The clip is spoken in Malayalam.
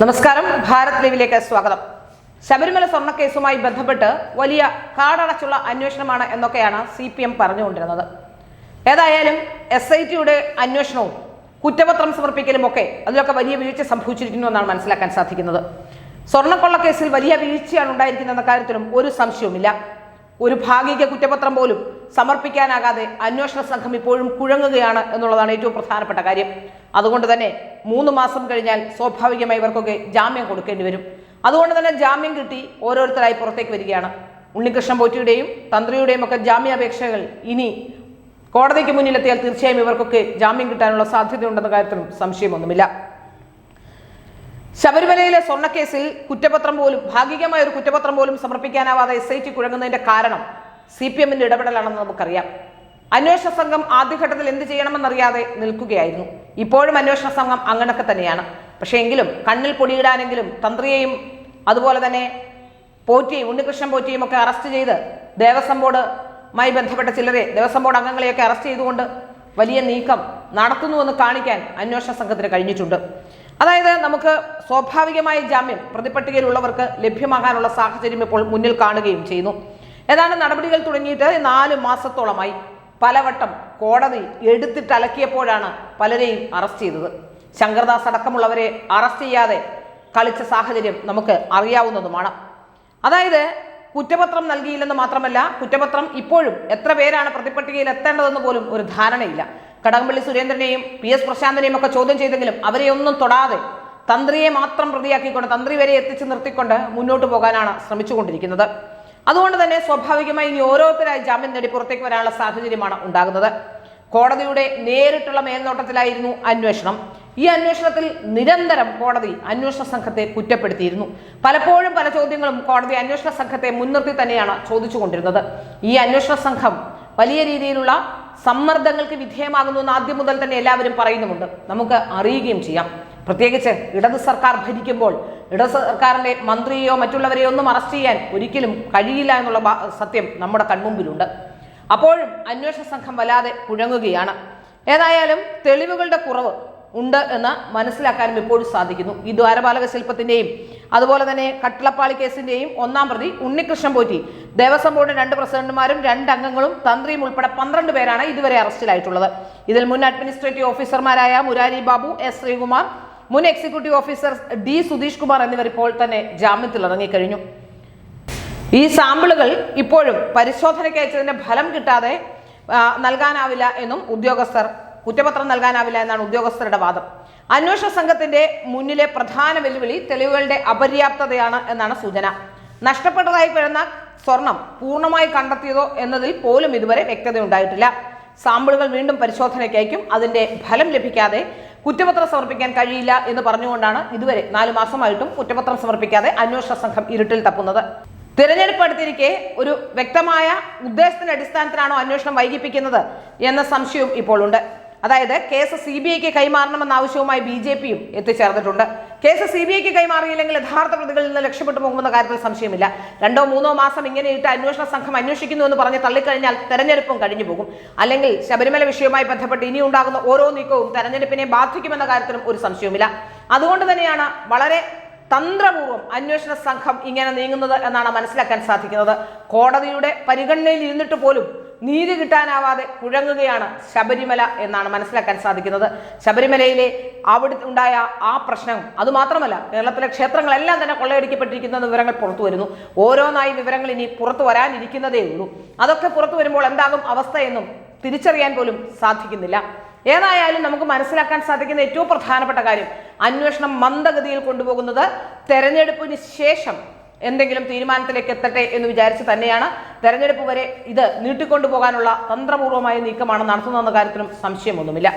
നമസ്കാരം. ഭാരത് ലൈവിലേക്ക് സ്വാഗതം. ശബരിമല സ്വർണക്കേസുമായി ബന്ധപ്പെട്ട് വലിയ കാടടച്ചുള്ള അന്വേഷണമാണ് എന്നൊക്കെയാണ് സി പി എം പറഞ്ഞുകൊണ്ടിരുന്നത്. ഏതായാലും എസ് ഐ ടിയുടെ അന്വേഷണവും കുറ്റപത്രം സമർപ്പിക്കലും ഒക്കെ അതിലൊക്കെ വലിയ വീഴ്ച സംഭവിച്ചിരിക്കുന്നു എന്നാണ് മനസ്സിലാക്കാൻ സാധിക്കുന്നത്. സ്വർണക്കൊള്ളക്കേസിൽ വലിയ വീഴ്ചയാണ് ഉണ്ടായിരിക്കുന്നതെന്ന കാര്യത്തിലും ഒരു സംശയവുമില്ല. ഒരു ഭാഗിക കുറ്റപത്രം പോലും സമർപ്പിക്കാനാകാതെ അന്വേഷണ സംഘം ഇപ്പോഴും കുഴങ്ങുകയാണ് എന്നുള്ളതാണ് ഏറ്റവും പ്രധാനപ്പെട്ട കാര്യം. അതുകൊണ്ട് തന്നെ മൂന്ന് മാസം കഴിഞ്ഞാൽ സ്വാഭാവികമായി ഇവർക്കൊക്കെ ജാമ്യം കൊടുക്കേണ്ടി വരും. അതുകൊണ്ട് തന്നെ ജാമ്യം കിട്ടി ഓരോരുത്തരായി പുറത്തേക്ക് വരികയാണ്. ഉണ്ണികൃഷ്ണൻ പോറ്റിയുടെയും തന്ത്രിയുടെയും ഒക്കെ ജാമ്യാപേക്ഷകൾ ഇനി കോടതിക്ക് മുന്നിലെത്തിയാൽ തീർച്ചയായും ഇവർക്കൊക്കെ ജാമ്യം കിട്ടാനുള്ള സാധ്യതയുണ്ടെന്ന കാര്യത്തിലും സംശയമൊന്നുമില്ല. ശബരിമലയിലെ സ്വർണക്കേസിൽ കുറ്റപത്രം പോലും ഭാഗികമായ ഒരു കുറ്റപത്രം പോലും സമർപ്പിക്കാനാവാതെ എസ് ഐ ടി കുഴങ്ങുന്നതിന്റെ കാരണം സി പി എമ്മിന്റെ ഇടപെടലാണെന്ന് നമുക്കറിയാം. അന്വേഷണ സംഘം ആദ്യഘട്ടത്തിൽ എന്ത് ചെയ്യണമെന്നറിയാതെ നിൽക്കുകയായിരുന്നു. ഇപ്പോഴും അന്വേഷണ സംഘം അങ്ങനൊക്കെ തന്നെയാണ്. പക്ഷേ എങ്കിലും കണ്ണിൽ പൊടിയിടാനെങ്കിലും തന്ത്രിയെയും അതുപോലെ തന്നെ പോറ്റിയും ഉണ്ണികൃഷ്ണൻ പോറ്റിയും ഒക്കെ അറസ്റ്റ് ചെയ്ത് ദേവസ്വം ബോർഡുമായി ബന്ധപ്പെട്ട ചിലരെ ദേവസ്വം ബോർഡ് അംഗങ്ങളെയൊക്കെ അറസ്റ്റ് ചെയ്തുകൊണ്ട് വലിയ നീക്കം നടത്തുന്നുവെന്ന് കാണിക്കാൻ അന്വേഷണ സംഘത്തിന് കഴിഞ്ഞിട്ടുണ്ട്. അതായത് നമുക്ക് സ്വാഭാവികമായ ജാമ്യം പ്രതിപട്ടികയിലുള്ളവർക്ക് ലഭ്യമാകാനുള്ള സാഹചര്യം ഇപ്പോൾ മുന്നിൽ കാണുകയും ചെയ്യുന്നു. ഏതാണ്ട് നടപടികൾ തുടങ്ങിയിട്ട് നാല് മാസത്തോളമായി? പലവട്ടം കോടതി എടുത്തിട്ടലക്കിയപ്പോഴാണ് പലരെയും അറസ്റ്റ് ചെയ്തത്. ശങ്കർദാസ് അടക്കമുള്ളവരെ അറസ്റ്റ് ചെയ്യാതെ കളിച്ച സാഹചര്യം നമുക്ക് അറിയാവുന്നതുമാണ്. അതായത് കുറ്റപത്രം നൽകിയില്ലെന്ന് മാത്രമല്ല കുറ്റപത്രം ഇപ്പോഴും എത്ര പേരാണ് പ്രതിപട്ടികയിൽ എത്തേണ്ടതെന്ന് പോലും ഒരു ധാരണയില്ല. കടകംപള്ളി സുരേന്ദ്രനെയും പി എസ് പ്രശാന്തിനെയും ഒക്കെ ചോദ്യം ചെയ്തെങ്കിലും അവരെ ഒന്നും തൊടാതെ തന്ത്രിയെ മാത്രം പ്രതിയാക്കിക്കൊണ്ട് തന്ത്രി വരെ എത്തിച്ചു നിർത്തിക്കൊണ്ട് മുന്നോട്ട് പോകാനാണ് ശ്രമിച്ചുകൊണ്ടിരിക്കുന്നത്. അതുകൊണ്ട് തന്നെ സ്വാഭാവികമായി ഇനി ഓരോരുത്തരായി ജാമ്യം നേടി പുറത്തേക്ക് വരാനുള്ള സാഹചര്യമാണ് ഉണ്ടാകുന്നത്. കോടതിയുടെ നേരിട്ടുള്ള മേൽനോട്ടത്തിലായിരുന്നു അന്വേഷണം. ഈ അന്വേഷണത്തിൽ നിരന്തരം കോടതി അന്വേഷണ സംഘത്തെ കുറ്റപ്പെടുത്തിയിരുന്നു. പലപ്പോഴും പല ചോദ്യങ്ങളും കോടതി അന്വേഷണ സംഘത്തെ മുൻനിർത്തി തന്നെയാണ് ചോദിച്ചുകൊണ്ടിരുന്നത്. ഈ അന്വേഷണ സംഘം വലിയ രീതിയിലുള്ള സമ്മർദ്ദങ്ങൾക്ക് വിധേയമാകുന്നു എന്ന് ആദ്യം മുതൽ തന്നെ എല്ലാവരും പറയുന്നുമുണ്ട്. നമുക്ക് അറിയുകയും ചെയ്യാം. പ്രത്യേകിച്ച് ഇടത് സർക്കാർ ഭരിക്കുമ്പോൾ ഇടത് സർക്കാരിന്റെ മന്ത്രിയോ മറ്റുള്ളവരെയോ ഒന്നും അറസ്റ്റ് ചെയ്യാൻ ഒരിക്കലും കഴിയില്ല എന്നുള്ള സത്യം നമ്മുടെ കൺമുമ്പിലുണ്ട്. അപ്പോഴും അന്വേഷണ സംഘം വല്ലാതെ കുഴങ്ങുകയാണ്. ഏതായാലും തെളിവുകളുടെ കുറവ് ഉണ്ട് എന്ന് മനസ്സിലാക്കാനും ഇപ്പോഴും സാധിക്കുന്നു. ഈ ദ്വാരപാലക ശില്പത്തിന്റെയും അതുപോലെ തന്നെ കട്ടിളപ്പാളി കേസിന്റെയും ഒന്നാം പ്രതി ഉണ്ണികൃഷ്ണൻ പോറ്റി ദേവസ്വം ബോർഡ് രണ്ട് പ്രസിഡന്റുമാരും രണ്ട് അംഗങ്ങളും തന്ത്രിയും ഉൾപ്പെടെ പന്ത്രണ്ട് പേരാണ് ഇതുവരെ അറസ്റ്റിലായിട്ടുള്ളത് ഇതിൽ മുൻ അഡ്മിനിസ്ട്രേറ്റീവ് ഓഫീസർമാരായ മുരാരി ബാബു എസ് ശ്രീകുമാർ മുൻ executive officer D Sudheesh Kumar എന്നിവർ ഇപ്പോൾ തന്നെ ജാമ്യത്തിൽ ഇറങ്ങിക്കഴിഞ്ഞു. ഈ സാമ്പിളുകൾ ഇപ്പോഴും പരിശോധനയ്ക്ക് അയച്ചതിന്റെ ഫലം കിട്ടാതെ നൽകാനാവില്ല എന്നും ഉദ്യോഗസ്ഥർ കുറ്റപത്രം നൽകാനാവില്ല എന്നാണ് ഉദ്യോഗസ്ഥരുടെ വാദം. അന്വേഷണ സംഘത്തിന്റെ മുന്നിലെ പ്രധാന വെല്ലുവിളി തെളിവുകളുടെ അപര്യാപ്തതയാണ് എന്നാണ് സൂചന. നഷ്ടപ്പെട്ടതായി കഴിഞ്ഞ സ്വർണം പൂർണമായി കണ്ടെത്തിയതോ എന്നതിൽ പോലും ഇതുവരെ വ്യക്തത ഉണ്ടായിട്ടില്ല സാമ്പിളുകൾ വീണ്ടും പരിശോധനയ്ക്ക് അതിന്റെ ഫലം ലഭിക്കാതെ കുറ്റപത്രം സമർപ്പിക്കാൻ കഴിയില്ല എന്ന് പറഞ്ഞുകൊണ്ടാണ് ഇതുവരെ നാലു മാസമായിട്ടും കുറ്റപത്രം സമർപ്പിക്കാതെ അന്വേഷണ സംഘം ഇരുട്ടിൽ തപ്പുന്നത്. തിരഞ്ഞെടുപ്പ് അടുത്തിരിക്കെ ഒരു വ്യക്തമായ ഉദ്ദേശത്തിന്റെ അടിസ്ഥാനത്തിലാണോ അന്വേഷണം വൈകിപ്പിക്കുന്നത് എന്ന സംശയവും ഇപ്പോൾ ഉണ്ട്. അതായത് കേസ് സി ബി ഐക്ക് കൈമാറണമെന്ന ആവശ്യവുമായി ബി ജെ പിയും എത്തിച്ചേർന്നിട്ടുണ്ട്. കേസ് സി ബി ഐക്ക് കൈമാറിയില്ലെങ്കിൽ യഥാർത്ഥ പ്രതികളിൽ നിന്ന് രക്ഷപ്പെട്ടു പോകുമെന്ന കാര്യത്തിൽ സംശയമില്ല. രണ്ടോ മൂന്നോ മാസം ഇങ്ങനെ ഇട്ട് അന്വേഷണ സംഘം അന്വേഷിക്കുന്നു എന്ന് പറഞ്ഞ് തള്ളിക്കഴിഞ്ഞാൽ തെരഞ്ഞെടുപ്പും കഴിഞ്ഞു പോകും. അല്ലെങ്കിൽ ശബരിമല വിഷയവുമായി ബന്ധപ്പെട്ട് ഇനി ഉണ്ടാകുന്ന ഓരോ നീക്കവും തെരഞ്ഞെടുപ്പിനെ ബാധിക്കുമെന്ന കാര്യത്തിലും ഒരു സംശയവുമില്ല. അതുകൊണ്ട് തന്നെയാണ് വളരെ തന്ത്രപൂർവം അന്വേഷണ സംഘം ഇങ്ങനെ നീങ്ങുന്നത് എന്നാണ് മനസ്സിലാക്കാൻ സാധിക്കുന്നത്. കോടതിയുടെ പരിഗണനയിൽ ഇരുന്നിട്ട് പോലും നീതി കിട്ടാനാവാതെ കുഴങ്ങുകയാണ് ശബരിമല എന്നാണ് മനസ്സിലാക്കാൻ സാധിക്കുന്നത്. ശബരിമലയിലെ അവിടെ ഉണ്ടായ ആ പ്രശ്നം അതുമാത്രമല്ല കേരളത്തിലെ ക്ഷേത്രങ്ങളെല്ലാം തന്നെ കൊള്ളയടിക്കപ്പെട്ടിരിക്കുന്ന വിവരങ്ങൾ പുറത്തു വരുന്നു. ഓരോന്നായി വിവരങ്ങൾ ഇനി പുറത്തു വരാനിരിക്കുന്നതേ ഉള്ളൂ. അതൊക്കെ പുറത്തു വരുമ്പോൾ എന്താകും അവസ്ഥ എന്നും തിരിച്ചറിയാൻ പോലും സാധിക്കുന്നില്ല. ഏതായാലും നമുക്ക് മനസ്സിലാക്കാൻ സാധിക്കുന്ന ഏറ്റവും പ്രധാനപ്പെട്ട കാര്യം അന്വേഷണം മന്ദഗതിയിൽ കൊണ്ടുപോകുന്നത് തെരഞ്ഞെടുപ്പിന് ശേഷം എന്തെങ്കിലും തീരുമാനത്തിലേക്ക് എത്തട്ടെ എന്ന് വിചാരിച്ച് തന്നെയാണ് തെരഞ്ഞെടുപ്പ് വരെ ഇത് നീട്ടിക്കൊണ്ടുപോകാനുള്ള തന്ത്രപൂർവമായ നീക്കമാണ് നടത്തുന്നതെന്ന കാര്യത്തിലും സംശയമൊന്നുമില്ല.